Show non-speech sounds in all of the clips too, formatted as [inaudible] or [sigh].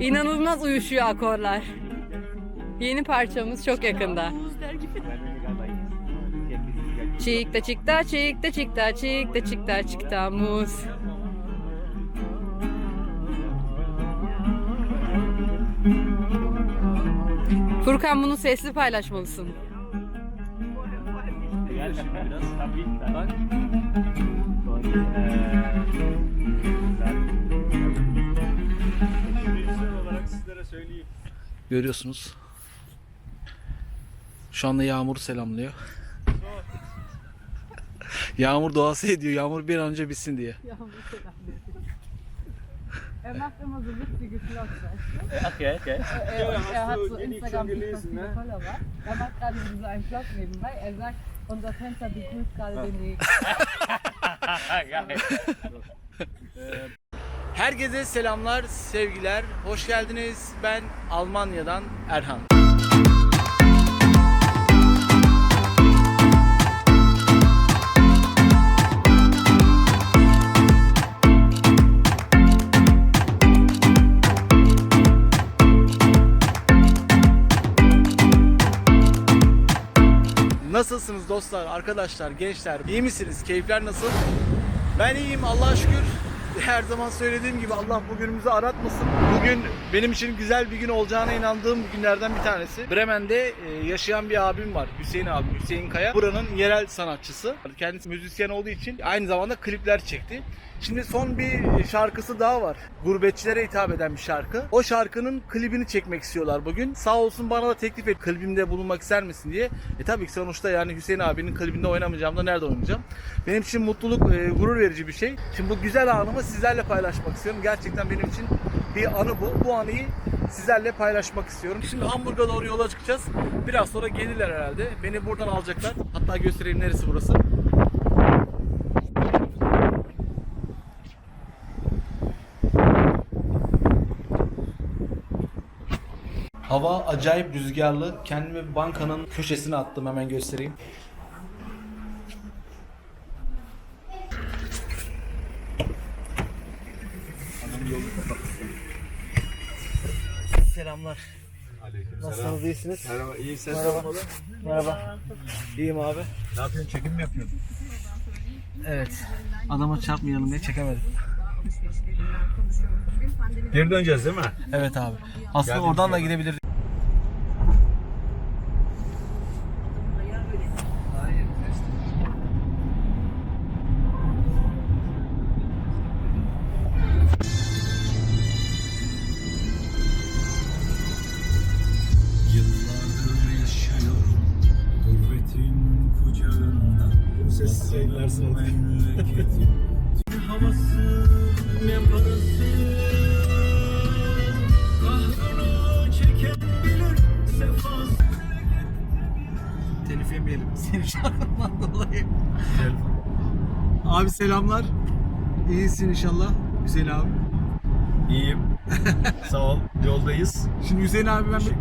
İnanılmaz uyuşuyor akorlar. Yeni parçamız çok yakında. Çikta çikta çikta çikta çikta çikta çikta muz. Furkan bunu sesli paylaşmalısın. Gel şimdi biraz tabii bak. Görüyorsunuz. Şu anda Yağmur selamlıyor. [laughs] Yağmur duası ediyor. Yağmur bir an önce bitsin diye. Er macht immer so witzige Vlogs, Okay, okay. er, hast er hat du so wenig Instagram schon viele gelesen, ne? Follower. Er macht gerade so einen Vlog nebenbei. Er sagt, unser Fenster begrüßt gerade den Weg. Herkese selamlar, sevgiler. Hoş geldiniz. Ben Almanya'dan Erhan. Nasılsınız dostlar, arkadaşlar, gençler? İyi misiniz? Keyifler nasıl? Ben iyiyim Allah'a şükür. [laughs] Her zaman söylediğim gibi Allah bugünümüzü aratmasın. Bugün benim için güzel bir gün olacağına inandığım günlerden bir tanesi. Bremen'de e, yaşayan bir abim var. Hüseyin abi, Hüseyin Kaya. Buranın yerel sanatçısı. Kendisi müzisyen olduğu için aynı zamanda klipler çekti. Şimdi son bir şarkısı daha var. Gurbetçilere hitap eden bir şarkı. O şarkının klibini çekmek istiyorlar bugün. Sağ olsun bana da teklif et klibimde bulunmak ister misin diye. E tabii ki sonuçta yani Hüseyin abinin klibinde oynamayacağım da nerede oynayacağım? Benim için mutluluk, e, gurur verici bir şey. Şimdi bu güzel anımı sizlerle paylaşmak istiyorum. Gerçekten benim için bir anı bu. Bu anıyı sizlerle paylaşmak istiyorum. Şimdi Hamburg'a doğru yola çıkacağız. Biraz sonra gelirler herhalde. Beni buradan alacaklar. Hatta göstereyim neresi burası. Hava acayip rüzgarlı. Kendimi bir bankanın köşesine attım. Hemen göstereyim. Selamlar. Nasılsınız? iyisiniz? Merhaba, iyi ses Merhaba. Merhaba. İyiyim abi. Ne yapıyorsun? Çekim mi yapıyorsun? Evet. Adama çarpmayalım diye çekemedim. Geri döneceğiz değil mi? Evet abi. Aslında Geldim oradan da gidebilirdik. İyisin inşallah. Hüseyin abi. İyiyim. Sağ ol. Yoldayız. Şimdi Hüseyin abi ben bir...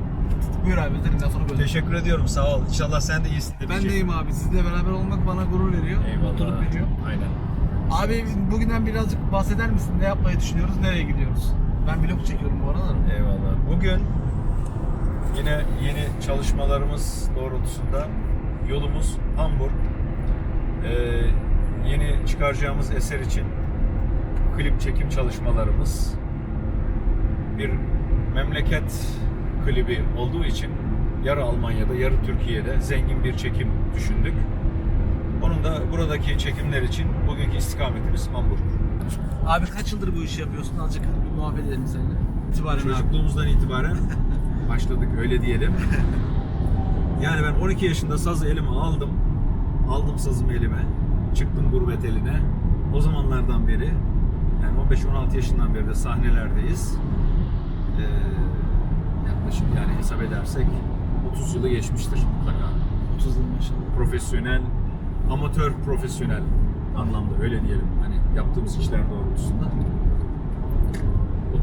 Buyur abi senin lafını böyle. Teşekkür ediyorum. Şey- Sağ ol. İnşallah sen de iyisin. Ben deyim abi. Sizle beraber olmak bana gurur veriyor. Mutluluk Eyvallah. veriyor. Aynen. Abi bugünden birazcık bahseder misin? Ne yapmayı düşünüyoruz? Nereye gidiyoruz? Ben vlog çekiyorum bu arada. Eyvallah. Bugün yine yeni çalışmalarımız doğrultusunda yolumuz Hamburg. Ee, yeni çıkaracağımız eser için klip çekim çalışmalarımız bir memleket klibi olduğu için yarı Almanya'da yarı Türkiye'de zengin bir çekim düşündük. Onun da buradaki çekimler için bugünkü istikametimiz Hamburg. Abi kaç yıldır bu işi yapıyorsun? Azıcık bir muhabbet edelim seninle. İtibaren abi. Çocukluğumuzdan itibaren [laughs] başladık öyle diyelim. Yani ben 12 yaşında sazı elime aldım. Aldım sazımı elime. Çıktım gurbet eline. O zamanlardan beri yani 15-16 yaşından beri de sahnelerdeyiz. Ee, yaklaşık yani hesap edersek 30 yılı geçmiştir mutlaka. 30 yıl maşallah. Profesyonel, amatör profesyonel anlamda öyle diyelim. Hani yaptığımız işler doğrultusunda.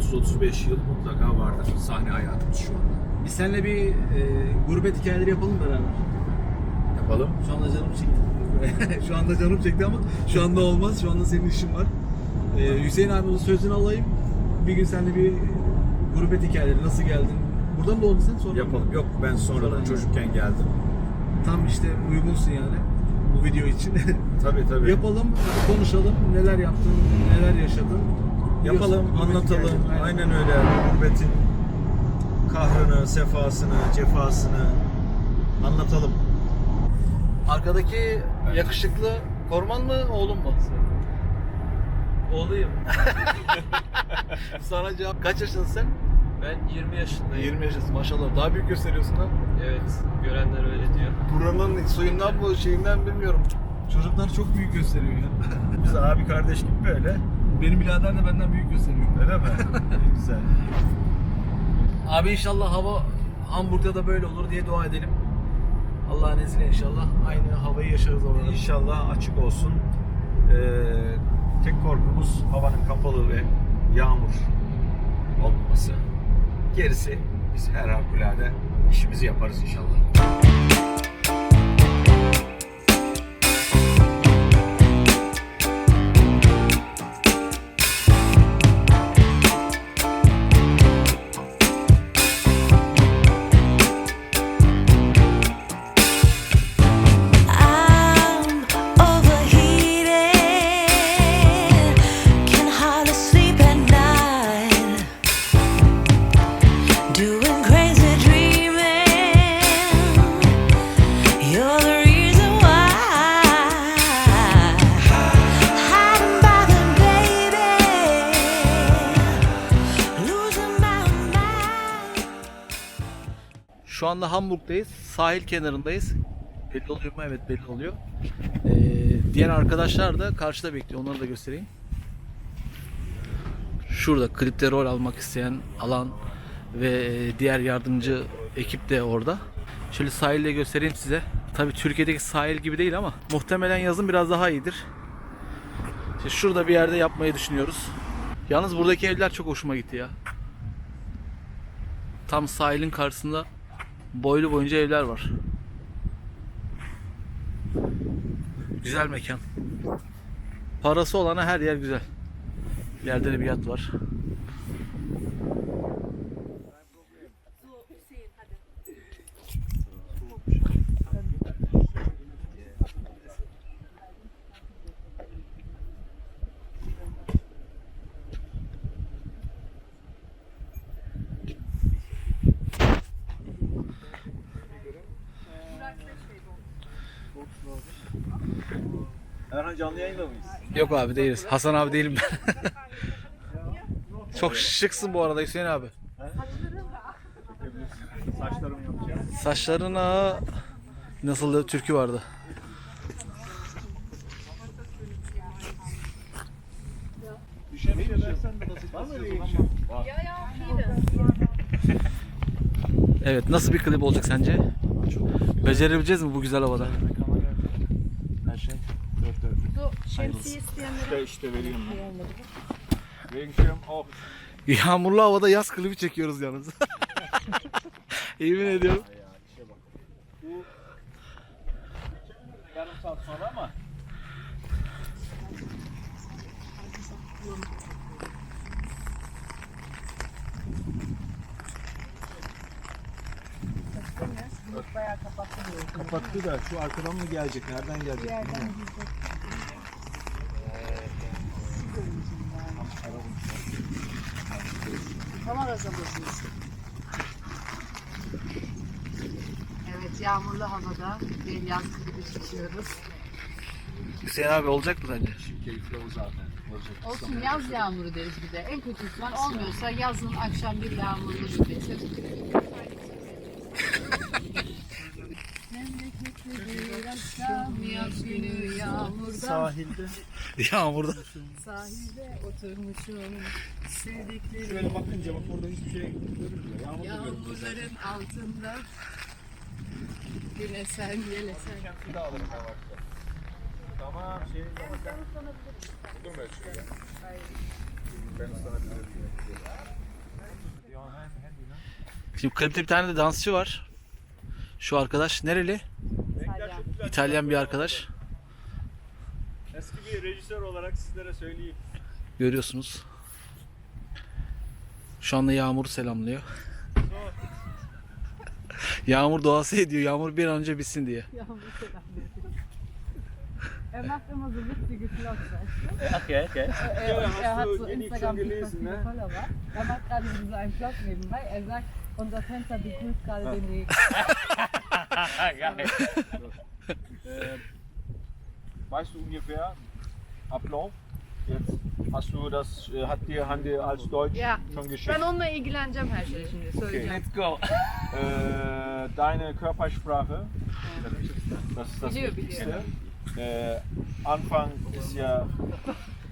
30-35 yıl mutlaka vardır sahne hayatımız şu anda. Biz seninle bir e, gurbet hikayeleri yapalım beraber. Yapalım. Şu anda canım çekti. [laughs] şu anda canım çekti ama şu anda olmaz. Şu anda senin işin var. Ee, Hüseyin abi sözünü alayım. Bir gün seninle bir gurbet hikayeleri nasıl geldin? Buradan mı oldun sen sonra? Yapalım. Yok ben sonradan Sonra. çocukken geldim. Tam işte uygunsun yani bu video için. [laughs] Tabii tabii. Yapalım, konuşalım. Neler yaptın, neler yaşadın. Yapalım, Biliyorsun, gurbet anlatalım. hikayeleri. Aynen öyle. Gurbetin kahrını, sefasını, cefasını anlatalım. Arkadaki yakışıklı Korman mı, oğlum mu? Oğluyum. [laughs] Sana cevap. Kaç yaşındasın sen? Ben 20 yaşındayım. 20 yaşındasın maşallah. Daha büyük gösteriyorsun lan. Evet, görenler öyle diyor. Buranın suyundan mı şeyinden bilmiyorum. Çocuklar çok büyük gösteriyor ya. [laughs] Biz abi kardeş gibi böyle. Benim birader de benden büyük gösteriyor. Öyle mi? [laughs] Ne Güzel. Abi inşallah hava Hamburg'da da böyle olur diye dua edelim. Allah'ın izniyle inşallah aynı havayı yaşarız orada. İnşallah açık olsun. Ee, tek korkumuz havanın kapalı ve yağmur olmaması. Gerisi biz her harikulade işimizi yaparız inşallah. Anda Hamburg'dayız. Sahil kenarındayız. Belli oluyor mu? Evet belli oluyor. Ee, diğer arkadaşlar da karşıda bekliyor. Onları da göstereyim. Şurada klipte rol almak isteyen alan ve e, diğer yardımcı ekip de orada. Şöyle sahilde göstereyim size. Tabii Türkiye'deki sahil gibi değil ama muhtemelen yazın biraz daha iyidir. İşte şurada bir yerde yapmayı düşünüyoruz. Yalnız buradaki evler çok hoşuma gitti ya. Tam sahilin karşısında boylu boyunca evler var. Güzel mekan. Parası olana her yer güzel. Yerde de bir yat var. Yok abi değiliz. Hasan abi değilim ben. [laughs] Çok şıksın bu arada Hüseyin abi. Saçlarına nasıl da türkü vardı. Evet nasıl bir klip olacak sence? Becerebileceğiz mi bu güzel havada? Her şey dört dört. Şemsiye isteyenlere İşte işte veriyorum ben. Veriyorum. Oh. Yağmurlu havada yaz klibi çekiyoruz yalnız. [laughs] Yemin ediyorum. Yarım saat sonra ama. bayağı kapattı. Kapattı da şu arkadan mı gelecek? Nereden gelecek? bilmiyorum. Tamam azalıyorsunuz. Evet yağmurlu havada bir yaz klibi çekiyoruz. Hüseyin abi olacak mı sence? Keyifli o zaten. Olacak. Olsun yaz yağmuru deriz bir de. En kötü ihtimal olmuyorsa yazın akşam bir yağmurlu bir gece. [laughs] Memleketli akşam yaz günü yağmurda Sahilde. Yağmurda. sahilde oturmuşum sevdiklerim Şöyle bakınca bak orada hiçbir şey görünmüyor. Yağmur da görünmüyor. yağmurların altında Gülesen gelesen Bir daha alırım ben vakti. Tamam şey zaten. Dur ben şöyle. Ben sana bir ölçü Şimdi klipte bir tane de dansçı var. Şu arkadaş nereli? İtalyan bir arkadaş. Eski bir rejisör olarak sizlere söyleyeyim. Görüyorsunuz. Şu anda Yağmur selamlıyor. [laughs] Yağmur duası ediyor. Yağmur bir an önce bitsin diye. Yağmur selam veriyor. Er macht immer so witzige Vlogs, weißt du? Okay, okay. Er, er hat so Instagram super viele Follower. Er macht gerade so einen Vlog nebenbei. Er sagt, unser Fenster begrüßt gerade den Regen. Weißt du ungefähr Ablauf? Jetzt hast du das, äh, hat dir Hande als Deutsch Ja. schon geschickt? Ben onunla ilgileneceğim her şeyle şimdi. Söyleyeceğim. Let's go. Äh, deine Körpersprache, das ist das Biliyor, Wichtigste. Äh, Anfang ist ja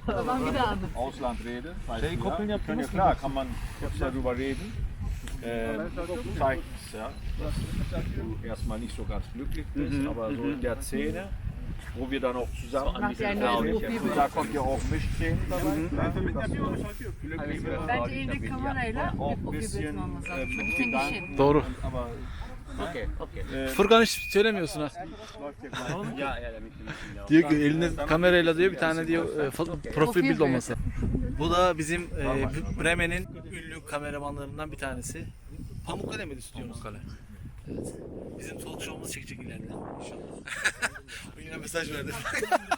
Babam bir daha anlat. Auslandrede. Weißt du, ja? Können ja, klar, kann man kurz darüber reden. Äh, zeigt es ja, du erstmal nicht so ganz glücklich bist, aber so in der Szene, wo wir dann auch zusammen neues Profilbild. da kommt ja auch Mischszenen dabei. Bence elindeki kamerayla Auch bir ein profil bisschen äh, mit. Gedanken, Doğru. aber Okay, okay. Furkan hiç söylemiyorsun ha. Diyor ki elinde kamerayla diyor bir tane diyor e, profil bild olması. Bu da bizim e, Bremen'in ünlü kameramanlarından bir tanesi. Pamukkale mi stüdyonuz? Pamukkale. Evet. Bizim talk show'umuz çekecek ileride. İnşallah. [laughs] Yine mesaj verdi.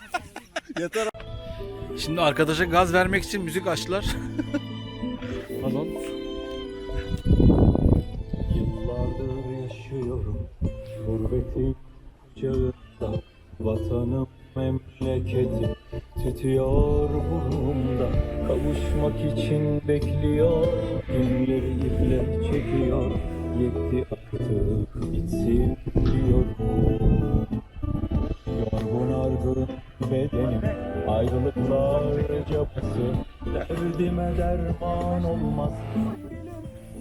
[laughs] Yeter. Şimdi arkadaşa gaz vermek için müzik açtılar. [laughs] Pardon. Yıllardır yaşıyorum Gurbetin çağında Vatanım memleketim Tütüyor burnumda. Kavuşmak için bekliyor. Günleri iple çekiyor. Yetti artık bitsin diyorum Yorgun argın bedenim Ayrılıklar cabası Derdime derman olmaz.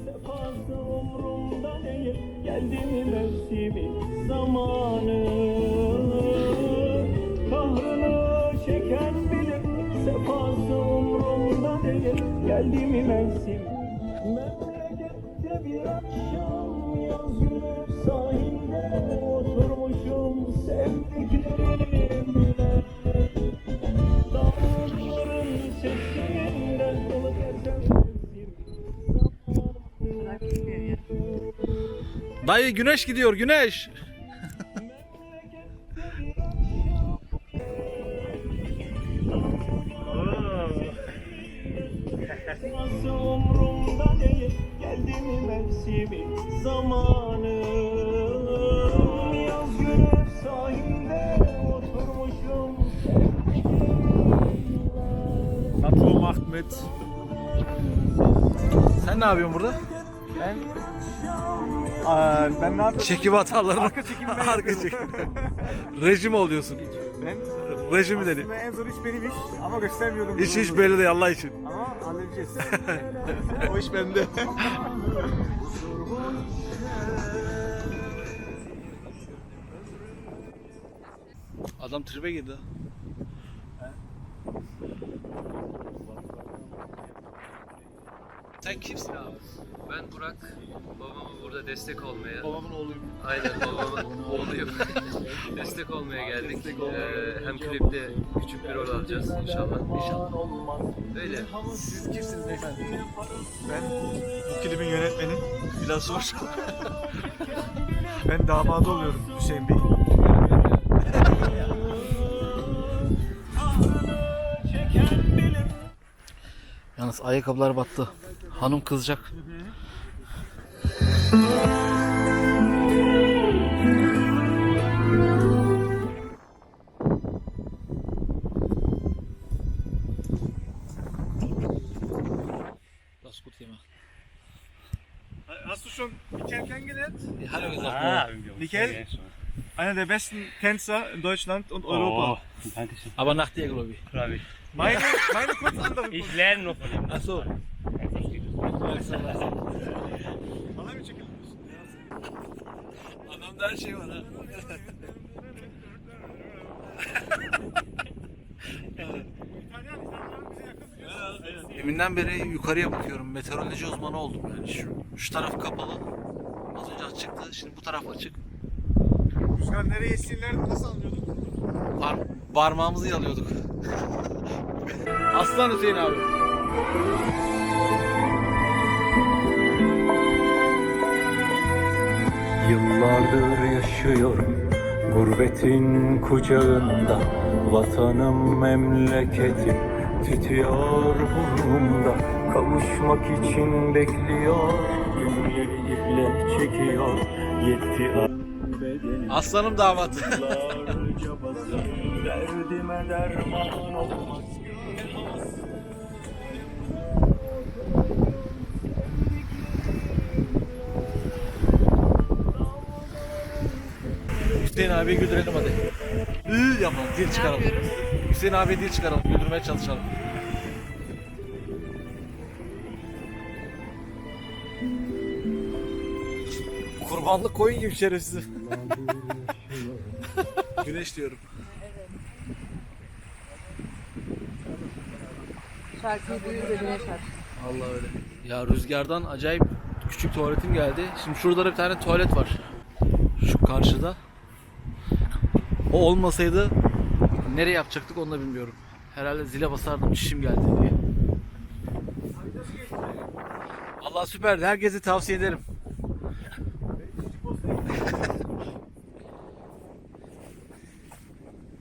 Sefası umrumda değil Geldi mi mevsimi zamanı Çeken bilir Sefası umrumda değil Geldi mi mevsimi Memlekette bir akşam Yaz günü sahilde Oturmuşum sevdiklerimle Dağların sesinde Dolu gezen mevsim Bırak gitmiyor ya. Dayı güneş gidiyor güneş. Mevsimi zamanı Yaz günü sahilde oturmuşum macht mit. Sen ne yapıyorsun burada? Aa, ben ne yapıyorum? Çekim hataları. Arka çekimi ben Arka çekim. Rejim oluyorsun. Ben Rejimi dedi. aslında en zor iş benim iş ama göstermiyorum. Hiç bunu. hiç belli değil Allah için. Ama halledeceğiz. [laughs] o iş bende. [laughs] Adam tribe girdi. Sen kimsin abi? Ben Burak. Babama burada destek olmaya. Babamın oğluyum. Aynen babamın [laughs] oğluyum. [laughs] destek olmaya geldik. Ee, hem klipte küçük bir rol alacağız inşallah. İnşallah. Öyle. Siz kimsiniz beyefendi? Ben bu klibin yönetmeni. Biraz zor. ben damadı oluyorum Hüseyin Bey. Yalnız ayakkabılar battı. Hanım kızacak. Das gut gemacht. Hast du schon Michael kennengelernt? Hallo gesagt. Michael, einer der besten Tänzer in Deutschland und Europa. Aber nach dir, glaube ich. Meine, meine kurz andere. Ich lerne noch von ihm. Ach so. Bana mı çekilmiş? Adamda her şey var ha. Deminden beri yukarıya bakıyorum. Meteoroloji uzmanı oldum yani. Şu, şu taraf kapalı. Az önce açıktı. Şimdi bu taraf açık. Rüzgar nereye esirlerdi nasıl anlıyorduk? Par parmağımızı yalıyorduk. [laughs] Aslan Hüseyin abi. Yıllardır yaşıyorum gurbetin kucağında. Vatanım memleketim tütüyor burnumda Kavuşmak için bekliyor Gümleri iple çekiyor. Yetti Aslanım basa Derdime derman olmaz Hüseyin abi güldürelim hadi. Iı yapalım, dil çıkaralım. Hüseyin abi dil çıkaralım, güldürmeye çalışalım. Kurbanlık koyun gibi şerefsiz. [laughs] Güneş diyorum. Şarkıyı duyunca güneş aç. Allah öyle. Ya rüzgardan acayip küçük tuvaletim geldi. Şimdi şurada da bir tane tuvalet var. Şu karşıda. O olmasaydı nereye yapacaktık onu da bilmiyorum. Herhalde zile basardım çişim geldi diye. Allah süperdi. Herkese tavsiye ederim. [laughs]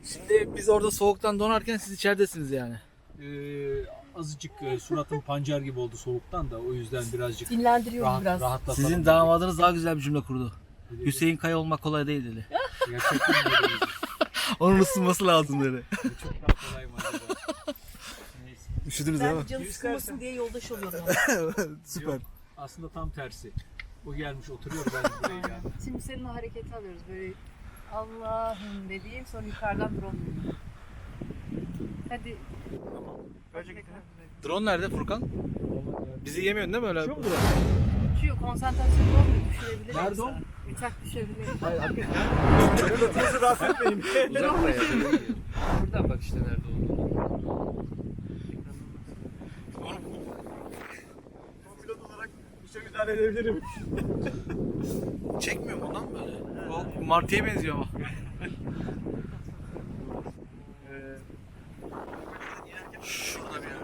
Şimdi biz orada soğuktan donarken siz içeridesiniz yani. Ee, azıcık e, suratım pancar gibi oldu soğuktan da o yüzden birazcık Dinlendiriyor rahat, biraz. rahatlatalım. Sizin damadınız daha güzel bir cümle kurdu. Hüseyin Kaya olmak kolay değil dedi. Gerçekten değil. Onun ısınması lazım dedi. Çok daha kolay mı acaba? Üşüdünüz değil mi? Ben canı sıkılmasın diye yoldaş oluyorum. [laughs] Süper. Yok, aslında tam tersi. O gelmiş oturuyor ben buraya geldim. [laughs] Şimdi senin o hareketi alıyoruz böyle Allah'ım dediğin sonra yukarıdan drone vuruyor. Hadi. Drone nerede Furkan? Bizi yemiyorsun değil mi öyle? Uçuyor konsantrasyon olmuyor düşürebilir. Nerede o? yoksa. Uçak düşebilir. Uzak bayağı. Buradan bak işte nerede olduğunu. müdahale edebilirim. Çekmiyor mu lan böyle? O martıya benziyor ama. Şurada bir yer.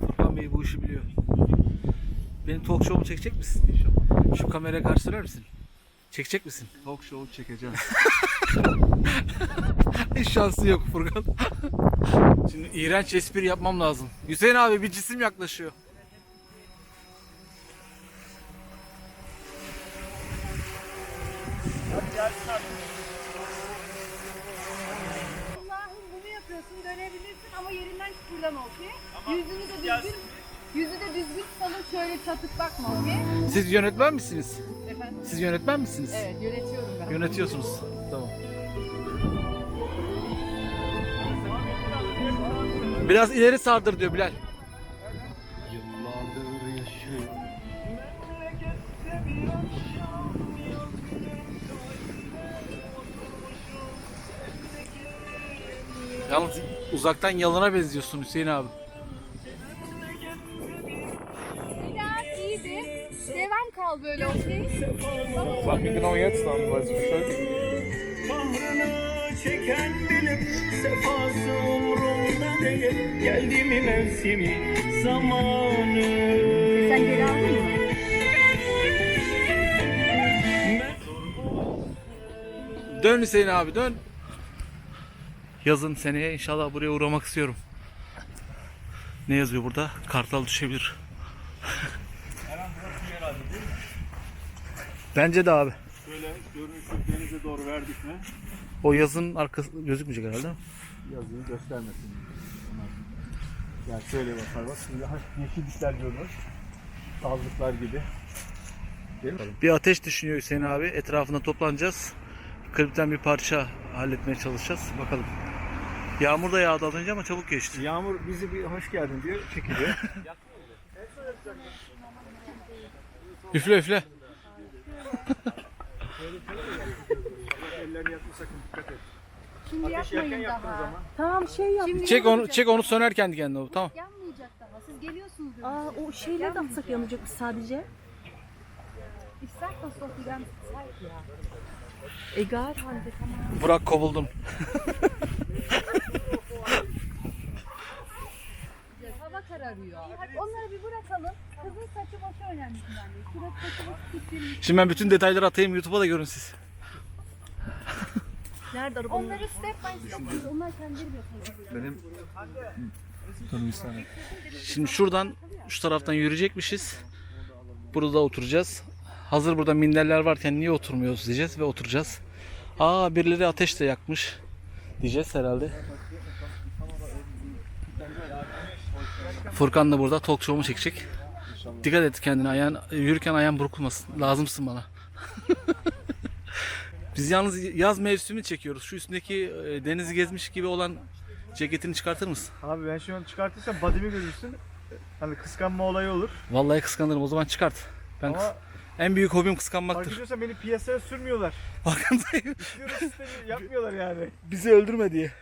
Furkan Bey bu işi biliyor. Benim talk show'umu çekecek misin? Şu kameraya karşı döner misin? Çekecek misin? Talk show çekeceğim. [laughs] Hiç şansı yok Furkan. Şimdi iğrenç espri yapmam lazım. Hüseyin abi bir cisim yaklaşıyor. Siz yönetmen misiniz? Efendim? Siz yönetmen misiniz? Evet yönetiyorum ben. Yönetiyorsunuz. Tamam. Biraz ileri sardır diyor Bilal. Yalnız uzaktan yalına benziyorsun Hüseyin abi. Böyle okey? Sag mir genau jetzt, weiß ich Bescheid. Kahrını çeken benim Sefası umrumda değil Geldi mi mevsimi Zamanı Sen geri aldın mı? Dön Hüseyin abi dön. Yazın seneye inşallah buraya uğramak istiyorum. Ne yazıyor burada? Kartal düşebilir. Bence de abi. Şöyle görünüşü denize doğru verdik mi? O yazın arkası gözükmeyecek herhalde. Yazıyı göstermesin. Yani şöyle bakar bak. Şimdi hafif yeşillikler görünür. Sazlıklar gibi. Bir ateş düşünüyor Hüseyin abi. Etrafında toplanacağız. Klipten bir parça halletmeye çalışacağız. Bakalım. Yağmur da yağdı az önce ama çabuk geçti. Yağmur bizi bir hoş geldin diyor. Çekiliyor. [laughs] Üfle üfle. Ellerini yakma sakın dikkat et. Şimdi Ateş yerken yapmayın daha. zaman. Tamam şey yap. Şimdi Çek onu çek onu söner kendi kendine. o, Tamam. Yanmayacak daha. Siz geliyorsunuz. Aa o şeyle de atsak yanacakmış sadece. İster nasıl okuyacağım? ya. Egal halde tamam. Burak kovuldun. Ha bak kararıyor. Onları bir bırakalım. Kızın saçı başı önemli bence. Surat saçı başı bitirmiş. Şimdi ben bütün detayları atayım YouTube'a da görün siz. [laughs] Nerede arabanın? Onları step by step onlar kendileri yapıyor. Şimdi şuradan şu taraftan yürüyecekmişiz. Burada oturacağız. Hazır burada minderler varken niye oturmuyoruz diyeceğiz ve oturacağız. Aa birileri ateş de yakmış diyeceğiz herhalde. Furkan da burada talk show'umu çekecek. Dikkat et kendine ayağın, yürürken ayağın burkulmasın. Lazımsın bana. [laughs] Biz yalnız yaz mevsimi çekiyoruz. Şu üstündeki e, denizi gezmiş gibi olan ceketini çıkartır mısın? Abi ben şu an çıkartırsam body'mi görürsün. Hani kıskanma olayı olur. Vallahi kıskanırım o zaman çıkart. Ben Ama kıs- en büyük hobim fark kıskanmaktır. ediyorsan beni piyasaya sürmüyorlar. Farkındayım. [laughs] Yapmıyorlar yani. Bizi öldürme diye.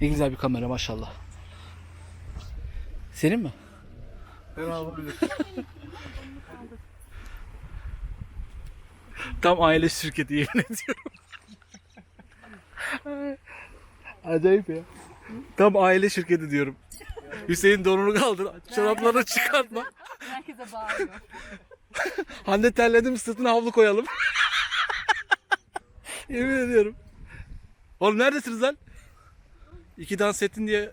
Ne güzel bir kamera maşallah. Senin mi? Ben alabilir. [laughs] Tam aile şirketi yemin ediyorum. Acayip ya. Tam aile şirketi diyorum. Hüseyin donunu kaldır. Çoraplarını çıkartma. Herkese bağırıyor. [laughs] Hande terledi mi sırtına havlu koyalım. [laughs] Yemin ediyorum. Oğlum neredesiniz lan? İki dans ettin diye.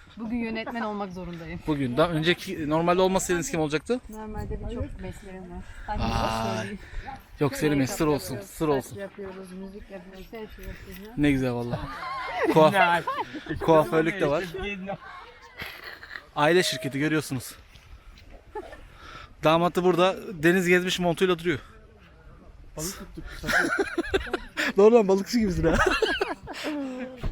Bugün yönetmen olmak zorundayım. Bugün. Daha önceki normalde olmasaydınız kim olacaktı? Normalde birçok mesleğim var. Hani Aa, söyleyeyim. Yok Selim'e sır olsun. Sır olsun. yapıyoruz, müzik yapıyoruz, her şey yapıyoruz. Ne güzel valla. Kuaf kuaförlük de var. Aile şirketi görüyorsunuz. Damatı burada deniz gezmiş montuyla duruyor. Balık tuttuk. [laughs] Doğru lan balıkçı gibisin ha. [laughs]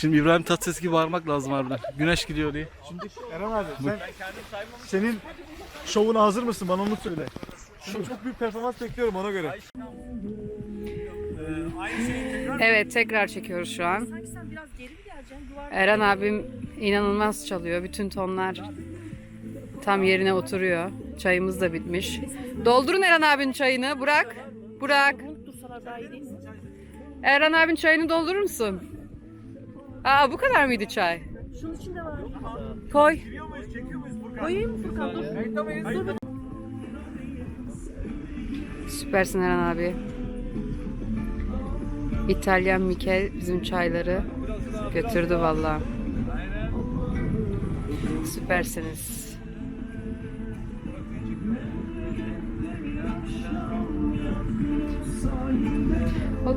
Şimdi İbrahim Tatlıses gibi bağırmak lazım harbiden. Güneş gidiyor diye. Şimdi Eren abi sen senin şovuna hazır mısın? Bana onu söyle. Şu çok büyük performans bekliyorum ona göre. Evet tekrar çekiyoruz şu an. Eren abim inanılmaz çalıyor. Bütün tonlar tam yerine oturuyor. Çayımız da bitmiş. Doldurun Eren abinin çayını. Burak. Burak. Eren abinin çayını doldurur musun? Aa bu kadar mıydı çay? Şunun içinde var. Koy. Koyayım mı Furkan? Dur. Süpersin Eren abi. İtalyan Mikel bizim çayları götürdü valla. Süpersiniz.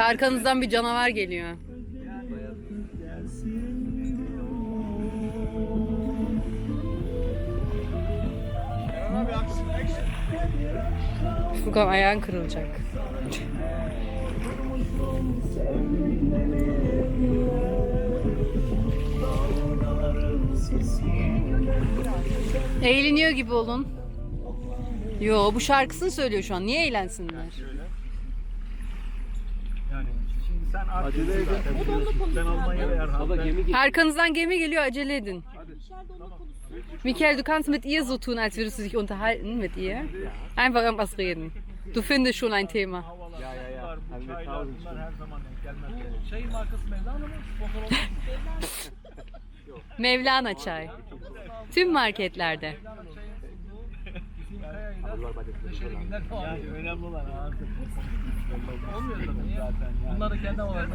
Arkanızdan bir canavar geliyor. Furkan ayağın kırılacak. Eğleniyor gibi olun. Yo bu şarkısını söylüyor şu an. Niye eğlensinler? Acele edin. Ben Almanya'da Erhan. Arkanızdan gemi geliyor acele edin. Michael, du kannst mit ihr so tun, als würdest du dich unterhalten mit ihr. Einfach irgendwas reden. Du findest schon ein Thema. Çayın markası Mevlana mı? Sponsor [laughs] olmaz Mevlana çay. Tüm marketlerde. Önemli olan artık. Olmuyor tabii. niye? Bunlar da kendi havalarında.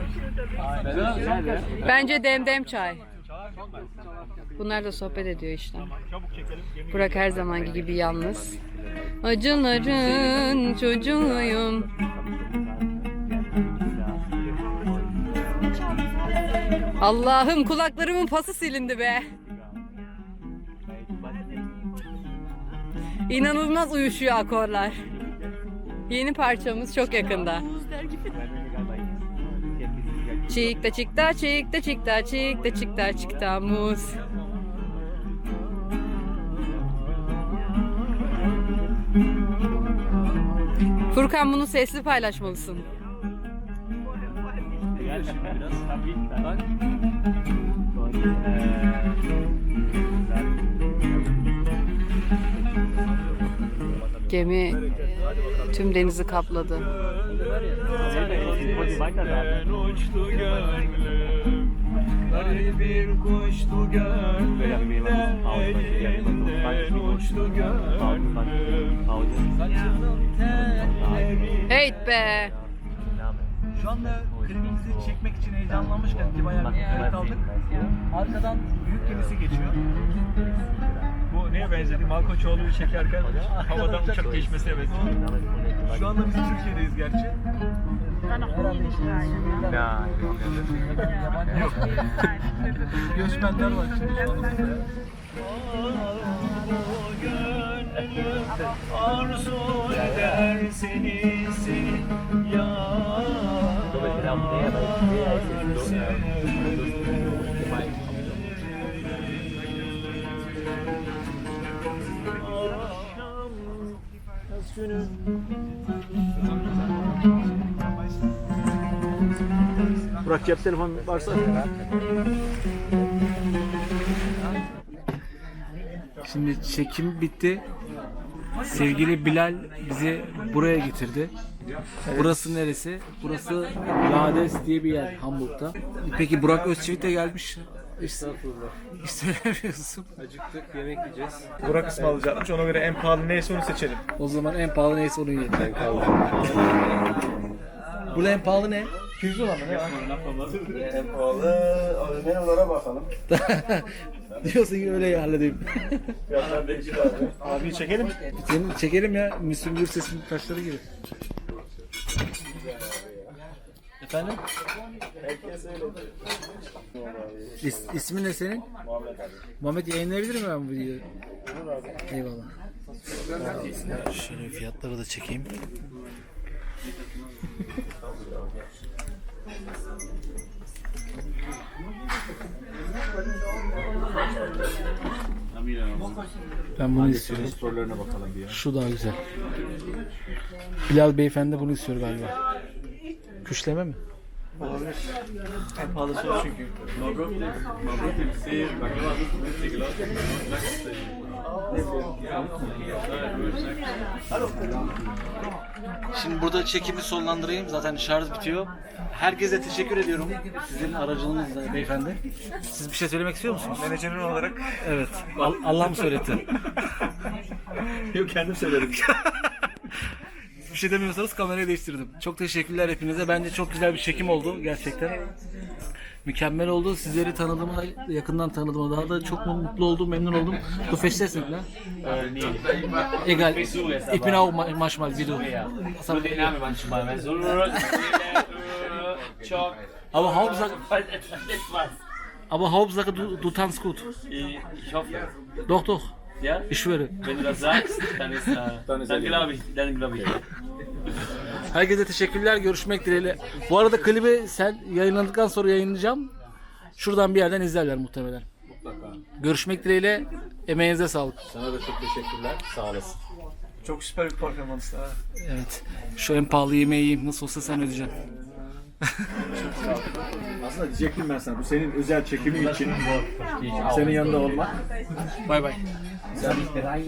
Bence demdem çay. Bunlar da sohbet ediyor işte. Burak her zamanki gibi yalnız. Acıların çocuğuyum. Allah'ım kulaklarımın pası silindi be. İnanılmaz uyuşuyor akorlar. Yeni parçamız çok yakında. Çikta çikta çikta çikta çikta çikta çikta muz. Furkan bunu sesli paylaşmalısın. Gemi e, tüm denizi kapladı. Garibim telleri Heyt be! Şu anda klibimizi çekmek için heyecanlanmışken ki bayağı bir kaldık. Arkadan büyük gemisi geçiyor. Neye benzedi? Malkoçoğlu'yu çekerken havadan uçak geçmesine benziyor. Şu anda biz Türkiye'deyiz gerçi. Yok. Göçmenler var şimdi şu anda. arzu eder seni seni Burak cep telefon varsa. Şimdi çekim bitti. Sevgili Bilal bizi buraya getirdi. Burası neresi? Burası Lades diye bir yer Hamburg'da. Peki Burak Özçivit de gelmiş. İşte, hiç söylemiyorsun. Acıktık, yemek yiyeceğiz. Burak ısmarlayacakmış. Ona göre en pahalı neyse onu seçelim. O zaman en pahalı neyse onu yiyelim. Burada en pahalı ne? 200 dolar mı ne? En pahalı menülara bakalım. [laughs] Diyorsun ki öyle halledeyim. Fiyatlar değişik abi. Abi çekelim. Seni çekelim ya. Müslüm Gürses'in taşları gibi. Efendim? İs, ismin ne senin? Muhammed abi. Muhammed yayınlayabilir miyim ben bu videoyu? Eyvallah. Şöyle fiyatları da çekeyim. Ben bunu istiyorum. Sorularına bakalım bir ya. Şu daha güzel. Bilal beyefendi bunu istiyor galiba. Küşleme mi? En çünkü. Şimdi burada çekimi sonlandırayım. Zaten şarj bitiyor. Herkese teşekkür ediyorum. Sizin aracılığınızla beyefendi. Siz bir şey söylemek istiyor musunuz? Menajerin olarak. Evet. Al- Allah mı söyletti? [laughs] Yok kendim söyledim. [laughs] bir şey demiyorsanız kamerayı değiştirdim. Çok teşekkürler hepinize. Bence çok güzel bir çekim oldu gerçekten. Mükemmel oldu. Sizleri tanıdığıma, yakından tanıdığıma daha da çok mutlu oldum, memnun oldum. [laughs] Du verstehst nicht, ne? Egal. Ich bin auch ma- manchmal wie du. So den Namen manchmal, wenn so Çok. Aber Hauptsache, Etwas. aber Hauptsache du, du tanzt gut. Ich hoffe. Doch, doch. Ja? Ich schwöre. Wenn du das sagst, dann ist, äh, dann, glaube ich, dann glaube ich. Herkese teşekkürler. Görüşmek dileğiyle. Bu arada klibi sen yayınlandıktan sonra yayınlayacağım. Şuradan bir yerden izlerler muhtemelen. Görüşmek dileğiyle. Emeğinize sağlık. Sana da çok teşekkürler. Sağ olasın. Çok süper bir performans. Ha. Evet. Şu en pahalı yemeği yiyeyim. Nasıl olsa sen ödeyeceksin. Aslında diyecektim ben sana. Bu senin özel çekimi için. Senin yanında olmak. Bay bay.